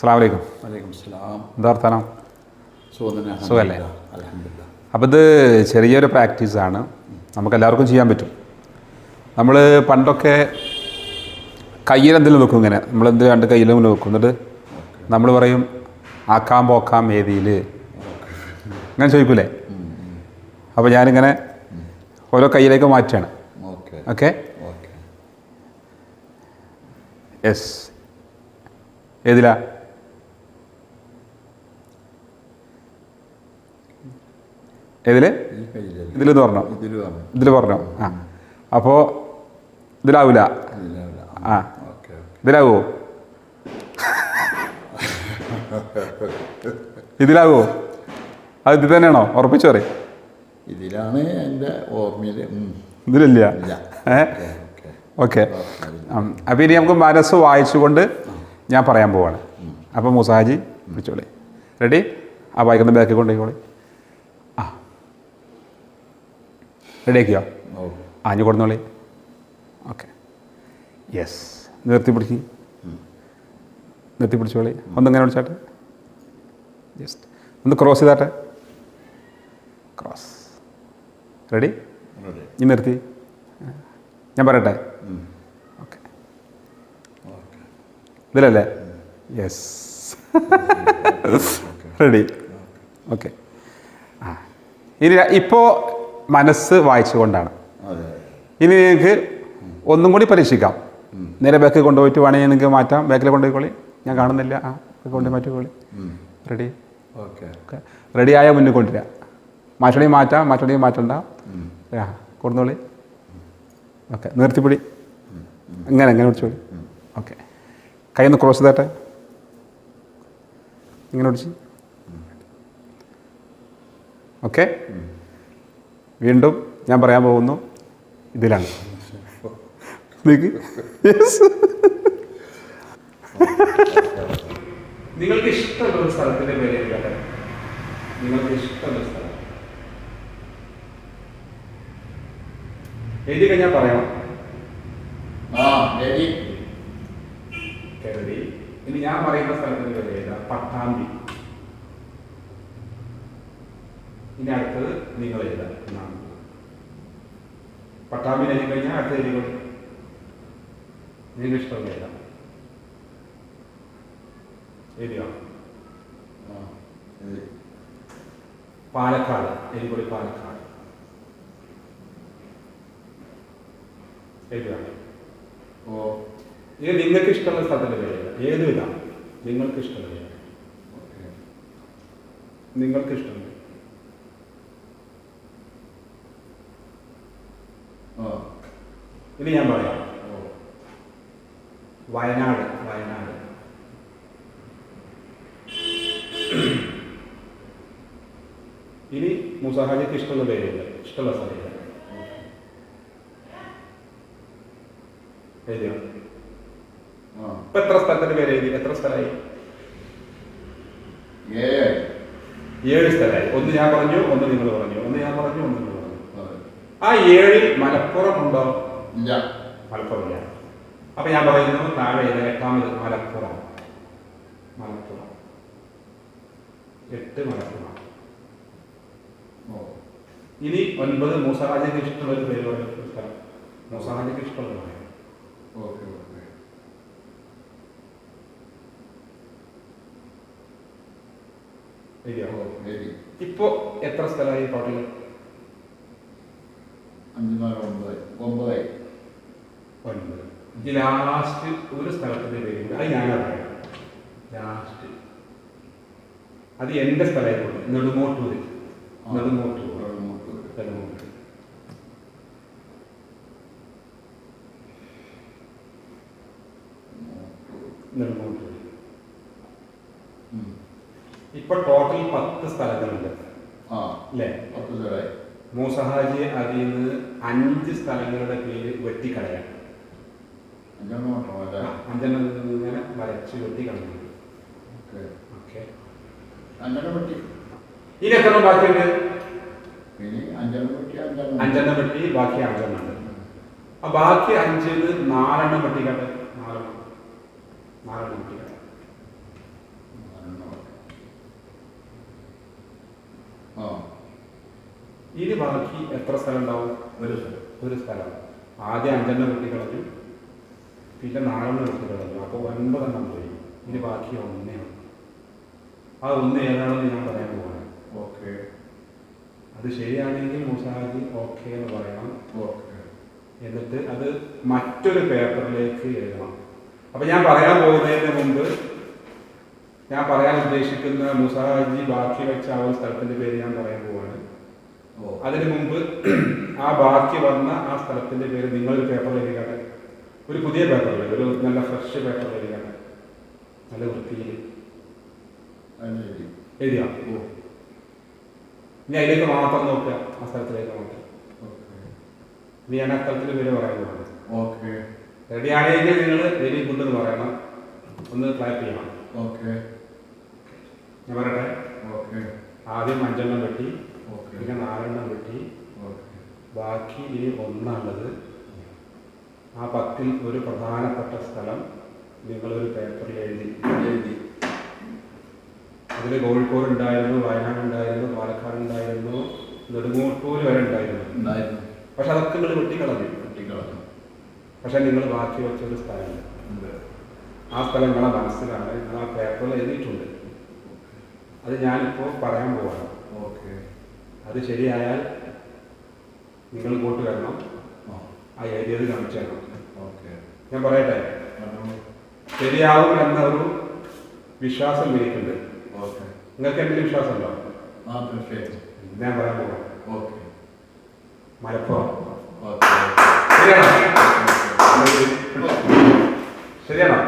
അസ്സാം വലൈക്കും വലൈക്കും സ്ലാം എന്താ വർത്താനം സുഖതന്നെ സുഖല്ലേ? അപ്പോൾ ഇത് ചെറിയൊരു പ്രാക്ടീസാണ് നമുക്ക് എല്ലാവർക്കും ചെയ്യാൻ പറ്റും. നമ്മൾ പണ്ടൊക്കെ കയ്യിൽ എന്തെങ്കിലും വെക്കും ഇങ്ങനെ. നമ്മൾ എന്ത് രണ്ട് കയ്യിലും ഇങ്ങനെ വെക്കും. എന്നിട്ട് നമ്മൾ പറയും ആക്കാം പോക്കാം വേദിയിൽ അങ്ങനെ ചോദിക്കൂലേ? അപ്പോൾ ഞാനിങ്ങനെ ഓരോ കയ്യിലേക്ക് മാറ്റുകയാണ്. ഓക്കെ. Yes okay. യെസ് ഏതിലാ? ഇതിൽ ഇതിലെന്ന് പറഞ്ഞോ? ഇതിൽ പറഞ്ഞു? ആ. അപ്പോൾ ഇതിലാവൂല? ആ. ഇതിലാവോ? ഇതിലാവോ? അത് ഇത് തന്നെയാണോ? ഉറപ്പിച്ചു പറയും. ഇതിലാണ് എന്റെ ഓർമ്മയിൽ ഇതിലില്ല. ഏ? ഓക്കെ അപ്പൊ അപ്പോൾ ഇനി നമുക്ക് മനസ്സ് വായിച്ചുകൊണ്ട് ഞാൻ പറയാൻ പോവാണ്. അപ്പോൾ മുസാജി വിളിച്ചോളി. റെഡി? ആ വായിക്കുന്ന ബാക്കിൽ കൊണ്ടുപോയിക്കോളി ആ റെഡി ആക്കിയോ ഓ ആഞ്ഞു കൊടുന്നോളി. ഓക്കെ. യെസ് നിർത്തി പിടിച്ച് നിർത്തി പിടിച്ചോളി. ഒന്നിങ്ങനെ വിളിച്ചാട്ടെ? ജസ്റ്റ് ഒന്ന് ക്രോസ് ചെയ്താട്ടെ? ക്രോസ് റെഡി ഇനി നിർത്തി. ഞാൻ പറയട്ടെ? ഓക്കെ ഓക്കെ ഇതിലല്ലേ? യെസ് റെഡി ഓക്കെ ആ. ഇനി ഇപ്പോൾ മനസ്സ് വായിച്ചുകൊണ്ടാണ്. ഇനി നിങ്ങൾക്ക് ഒന്നും കൂടി പരീക്ഷിക്കാം. നേരെ ബാക്കിൽ കൊണ്ടുപോയിട്ട് വേണമെങ്കിൽ നിങ്ങൾക്ക് മാറ്റാം. ബാക്കിൽ കൊണ്ടുപോയിക്കോളി. ഞാൻ കാണുന്നില്ല. ആ കൊണ്ടുപോയി മാറ്റിക്കോളി. Ready okay. ഓക്കെ. റെഡി ആയാൽ മുന്നിൽ കൊണ്ടുവരിക. മാറ്റണമെങ്കിൽ മാറ്റാം മാറ്റണമെങ്കിൽ മാറ്റണ്ട. ആ കൊടുന്നോളി. ഓക്കെ നിർത്തിപ്പിടി. ഇങ്ങനെ ഇങ്ങനെ പിടിച്ചോളി. ഓക്കെ. കൈ ഒന്ന് ക്രോസ് ചെയ്തട്ടെ. ഇങ്ങനെ പിടിച്ച്. ഓക്കെ. വീണ്ടും ഞാൻ പറയാൻ പോകുന്നു ഇതിലാണ്. നിങ്ങൾക്ക് ഇഷ്ടമുള്ള ഒരു സ്ഥലത്തിന്റെ പേര് നിങ്ങൾക്ക് ഇഷ്ടമുള്ള സ്ഥലം. എഴുതി കഴിഞ്ഞാൽ പറയണം. കരുതി. ഇനി ഞാൻ പറയുന്ന സ്ഥലത്തിന്റെ പേര് പട്ടാമ്പി. ഇനി അടുത്തത് നിങ്ങൾ എഴുതാം എന്നാണ്. പട്ടാമ്പി എഴുതി കഴിഞ്ഞാൽ അടുത്ത എഴുതി നിങ്ങൾക്ക് ഇഷ്ടമുള്ള എഴുതാം. എഴുതിയോ? പാലക്കാട് എരിപൊളി പാലക്കാട്. ഓ. ഇത് നിങ്ങൾക്ക് ഇഷ്ടമുള്ള സ്ഥലത്തിന്റെ പേര് ഏത് ഇതാണ് നിങ്ങൾക്ക് ഇഷ്ടമുള്ള പേര് നിങ്ങൾക്ക് ഇഷ്ടമുള്ള ആ ഇനി ഞാൻ പറയാം. വയനാട് വയനാട്. ഇനി മുസാഹാജിക്ക് ഇഷ്ടമുള്ള പേരില്ല ഇഷ്ടമുള്ള സ്ഥലമില്ല എഴുതിയോ? ഇപ്പൊ എത്ര സ്ഥലത്തിന്റെ പേര് എഴുതി? എത്ര സ്ഥലമായി? ഏഴ്. സ്ഥലമായി. ഒന്ന് ഞാൻ പറഞ്ഞു ഒന്ന് നിങ്ങൾ പറഞ്ഞു. ഒന്ന് ഞാൻ പറഞ്ഞു ഒന്ന് നിങ്ങൾ പറഞ്ഞു. ആ ഏഴിൽ മലപ്പുറം ഉണ്ടോ ഇല്ല. മലപ്പുറം അപ്പം ഞാൻ പറയുന്നു താഴെ ഇത് എട്ടാമത് മലപ്പുറം. മലപ്പുറം. എട്ട് മലപ്പുറം. ഇനി ഒൻപത് മൂസാഹാജിക്ക് ഇഷ്ടമുള്ള ഒരു പേര് പറയുന്ന സ്ഥലം മൂസാഹാജിക്ക് ഇഷ്ടമുള്ള പറയാം. Okay okay. ഇപ്പോ എത്ര സ്ഥലമായി ടോട്ടൽ അഞ്ചു നാല് ഒമ്പതായി. ഒമ്പതായി. ഒൻപത് ഇത് ലാസ്റ്റ് ഒരു സ്ഥലത്തിന്റെ പേര് അത് ഞാനാ പറയാം ലാസ്റ്റ് അത് എന്റെ സ്ഥലമായിക്കോട്ടെ. നെടുമോട്ടൂര് നെടുമോട്ടൂർ നെടുമോട്ടൂർ നെടുമോട്ടൂർ ഇപ്പൊ ടോട്ടൽ പത്ത് സ്ഥലങ്ങളുണ്ട്. അല്ലേ? മൂസഹാജി അതിൽ നിന്ന് അഞ്ച് സ്ഥലങ്ങളുടെ പേര് വെട്ടിക്കളയാം അഞ്ചെണ്ണം ഇങ്ങനെ വരച്ച് വെട്ടി കളഞ്ഞു. ഓക്കെ. ബാക്കി അഞ്ചെണ്ണം ആ ബാക്കി അഞ്ചിൽ നാലെണ്ണം വെട്ടിക്കട്ടെ. നാലെണ്ണം. നാലെണ്ണം വെട്ടിക്കട്ടെ. ഇനി ബാക്കി എത്ര സ്ഥലം ഉണ്ടാവും? ഒരു സ്ഥലം. ഒരു സ്ഥലം. ആദ്യം അഞ്ചെണ്ണം വെട്ടിക്കളഞ്ഞു പിന്നെ നാലെണ്ണം വെട്ടിക്കളഞ്ഞു അപ്പോൾ ഒൻപതെണ്ണം പോയി. ഇനി ബാക്കി ഒന്നേ. ആ ഒന്ന് ഏതാണെന്ന് ഞാൻ പറയാൻ പോവാണ്. ഓക്കെ. അത് ശരിയാണെങ്കിൽ മുസാജി ഓക്കെ എന്ന് പറയണം ഓക്കെ. എന്നിട്ട് അത് മറ്റൊരു പേപ്പറിലേക്ക് എഴുതണം. അപ്പൊ ഞാൻ പറയാൻ പോകുന്നതിന് മുമ്പ് ഞാൻ പറയാൻ ഉദ്ദേശിക്കുന്ന മുസാജി ബാക്കി വെച്ച ആ ഒരു സ്ഥലത്തിന്റെ പേര് ഞാൻ പറയാൻ പോവാണ്. ഓ. അതിനു മുമ്പ് ആ ബാക്കി വന്ന ആ സ്ഥലത്തിന്റെ പേര് നിങ്ങളൊരു പേപ്പറിൽ എഴുതിക്കാട്ടെ. ഒരു പുതിയ പേപ്പറിൽ ഒരു നല്ല ഫ്രഷ് പേപ്പറിൽ എഴുതിയാണ് നല്ല വൃത്തിയിൽ എഴുതിയാ? ഓ. ഇനി അതിലേക്ക് മാത്രം നോക്കുക ആ സ്ഥലത്തിലേക്ക് മാത്രം ഓക്കെ. ഇനി ഞാൻ ആ സ്ഥലത്തിൽ പേര് പറയാൻ പോവാണ്. ഓക്കെ. റെഡി ആണെങ്കിൽ നിങ്ങൾ വെരി ഗുഡ് എന്ന് പറയണം. ഒന്ന് ക്ലാപ്പ് ചെയ്യണം. ഓക്കെ. ഞാൻ പറയട്ടെ? ഓക്കെ. ആദ്യം അഞ്ചെണ്ണം വെട്ടി ഓക്കെ. പിന്നെ നാലെണ്ണം വെട്ടി. ഓക്കെ. ബാക്കി ഇനി ഒന്നാണുള്ളത്. ആ പത്തിൽ ഒരു പ്രധാനപ്പെട്ട സ്ഥലം നിങ്ങളൊരു പേപ്പറിൽ എഴുതി. എഴുതി. അതിൽ കോഴിക്കോട് ഉണ്ടായിരുന്നു വയനാട് ഉണ്ടായിരുന്നു പാലക്കാട് ഉണ്ടായിരുന്നു നെടുങ്ങോട്ടൂർ വരെ ഉണ്ടായിരുന്നു. പക്ഷെ അതൊക്കെ നിങ്ങൾ വെട്ടിക്കളഞ്ഞു. വെട്ടിക്കളഞ്ഞു. പക്ഷെ നിങ്ങൾ ബാക്കി വെച്ചൊരു സ്ഥലമില്ല ഉണ്ട്. ആ സ്ഥലം നിങ്ങളെ മനസ്സിലാണ് നിങ്ങൾ ആ പേപ്പറിൽ എഴുതിയിട്ടുണ്ട്. അത് ഞാനിപ്പോൾ പറയാൻ പോവാണ്. ഓക്കെ. അത് ശരിയായാൽ നിങ്ങൾ ഇങ്ങോട്ട് വരണം. ആ ഏരിയയിൽ കാണിച്ചു തരണം ഞാൻ പറയട്ടെ? ശരിയാവും എന്ന ഒരു വിശ്വാസം എനിക്കുണ്ട്. നിങ്ങൾക്ക് എന്തെങ്കിലും വിശ്വാസം ഉണ്ടോ ആ തീർച്ചയായും ഞാൻ പറയാൻ പോകാം മലപ്പുറം. ഓക്കെ. ശരിയാണോ? ശരിയാണോ.